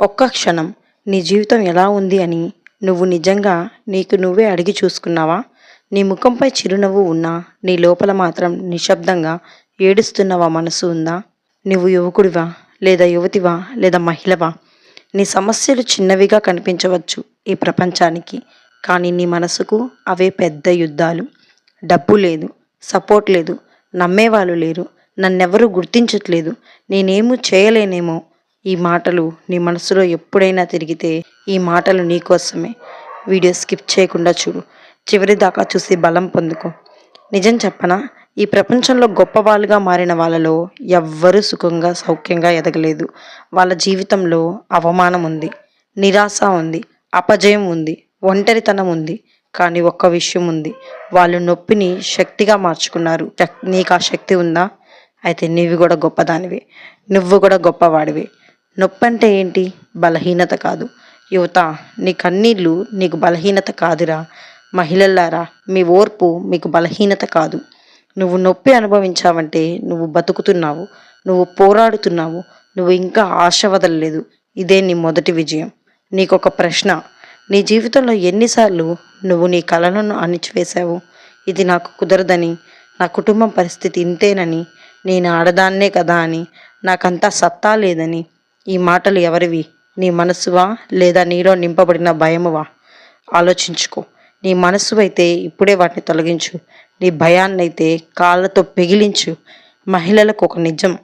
ఒక్క క్షణం నీ జీవితం ఎలా ఉంది అని నువ్వు నిజంగా నీకు నువ్వే అడిగి చూసుకున్నావా? నీ ముఖంపై చిరునవ్వు ఉన్నా నీ లోపల మాత్రం నిశ్శబ్దంగా ఏడుస్తున్నవా మనసు ఉందా? నువ్వు యువకుడివా లేదా యువతివా లేదా మహిళవా? నీ సమస్యలు చిన్నవిగా కనిపించవచ్చు ఈ ప్రపంచానికి కానీ నీ మనసుకు అవే పెద్ద యుద్ధాలు. డబ్బు లేదు సపోర్ట్ లేదు నమ్మేవాళ్ళు లేరు నన్నెవరూ గుర్తించట్లేదు నేనేమీ చేయలేనేమో ఈ మాటలు నీ మనసులో ఎప్పుడైనా తిరిగితే ఈ మాటలు నీకోసమే వీడియో స్కిప్ చేయకుండా చూడు. చివరి దాకా చూసి బలం పొందుకో. నిజం చెప్పనా? ఈ ప్రపంచంలో గొప్పవాళ్ళుగా మారిన వాళ్ళలో ఎవ్వరూ సుఖంగా సౌఖ్యంగా ఎదగలేదు. వాళ్ళ జీవితంలో అవమానం ఉంది నిరాశ ఉంది అపజయం ఉంది ఒంటరితనం ఉంది. కానీ ఒక్క విషయం ఉంది. వాళ్ళు నొప్పిని శక్తిగా మార్చుకున్నారు. నీకు ఆ శక్తి ఉందా? అయితే నీవి కూడా గొప్పదానివే. నువ్వు కూడా గొప్పవాడివి. నొప్పి అంటే ఏంటి? బలహీనత కాదు. యువత నీ కన్నీళ్ళు నీకు బలహీనత కాదురా. మహిళలారా మీ ఓర్పు మీకు బలహీనత కాదు. నువ్వు నొప్పి అనుభవించావంటే నువ్వు బతుకుతున్నావు. నువ్వు పోరాడుతున్నావు. నువ్వు ఇంకా ఆశ వదలలేదు. ఇదే నీ మొదటి విజయం. నీకొక ప్రశ్న. నీ జీవితంలో ఎన్నిసార్లు నువ్వు నీ కళలను అణిచివేశావు? ఇది నాకు కుదరదని నా కుటుంబం పరిస్థితి ఇంతేనని నేను ఆడదాన్నే కదా అని నాకంతా సత్తా లేదని ఈ మాటలు ఎవరివి? నీ మనసువా లేదా నీలో నింపబడిన భయమువా? ఆలోచించుకో. నీ మనసు అయితే ఇప్పుడే వాటిని తొలగించు. నీ భయాన్నైతే కాళ్ళతో పెగిలించు. మహిళలకు ఒక నిజం.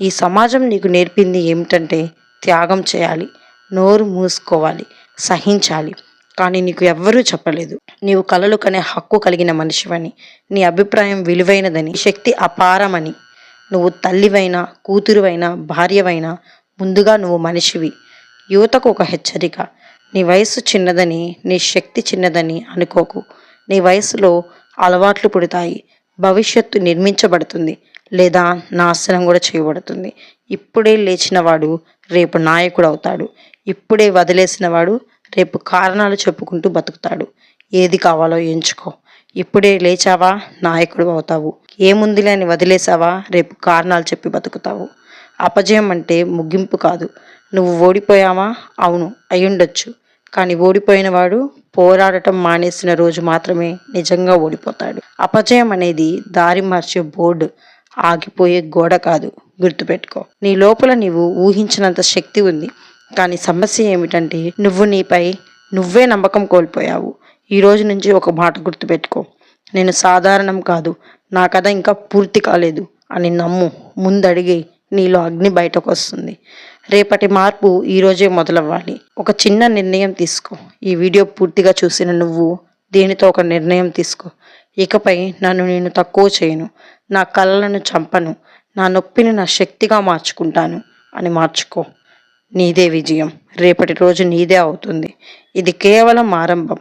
ఈ సమాజం నీకు నేర్పింది ఏమిటంటే త్యాగం చేయాలి. నోరు మూసుకోవాలి. సహించాలి. కానీ నీకు ఎవ్వరూ చెప్పలేదు. నీవు కలలు కనే హక్కు కలిగిన మనిషివని. నీ అభిప్రాయం విలువైనదని. శక్తి అపారమని. నువ్వు తల్లివైనా కూతురువైనా భార్యవైనా ముందుగా నువ్వు మనిషివి. యువతకు ఒక హెచ్చరిక. నీ వయసు చిన్నదని నీ శక్తి చిన్నదని అనుకోకు. నీ వయసులో అలవాట్లు పుడతాయి. భవిష్యత్తు నిర్మించబడుతుంది. లేదా నాశనం కూడా చేయబడుతుంది. ఇప్పుడే లేచినవాడు రేపు నాయకుడు అవుతాడు. ఇప్పుడే వదిలేసిన వాడు రేపు కారణాలు చెప్పుకుంటూ బతుకుతాడు. ఏది కావాలో ఎంచుకో. ఇప్పుడే లేచావా నాయకుడు అవుతావు. ఏముందిలే అని వదిలేసావా రేపు కారణాలు చెప్పి బతుకుతావు. అపజయం అంటే ముగింపు కాదు. నువ్వు ఓడిపోయావా? అవును అయ్యుండొచ్చు. కానీ ఓడిపోయిన వాడు పోరాడటం మానేసిన రోజు మాత్రమే నిజంగా ఓడిపోతాడు. అపజయం అనేది దారి మార్చే బోర్డు ఆగిపోయే గోడ కాదు. గుర్తుపెట్టుకో. నీ లోపల నీవు ఊహించినంత శక్తి ఉంది. కానీ సమస్య ఏమిటంటే నువ్వు నీపై నువ్వే నమ్మకం కోల్పోయావు. ఈ రోజు నుంచి ఒక మాట గుర్తుపెట్టుకో. నేను సాధారణం కాదు. నా కథ ఇంకా పూర్తి కాలేదు. అని నమ్ము ముందడిగి నీలో అగ్ని బయటకు వస్తుంది రేపటి మార్పు ఈరోజే మొదలవ్వాలి. ఒక చిన్న నిర్ణయం తీసుకో. ఈ వీడియో పూర్తిగా చూసిన నువ్వు దీనితో ఒక నిర్ణయం తీసుకో. ఇకపై నన్ను నేను తక్కువ చేయను. నా కళ్ళలను చంపను. నా నొప్పిని నా శక్తిగా మార్చుకుంటాను అని మార్చుకో. నీదే విజయం. రేపటి రోజు నీదే అవుతుంది. ఇది కేవలం ఆరంభం.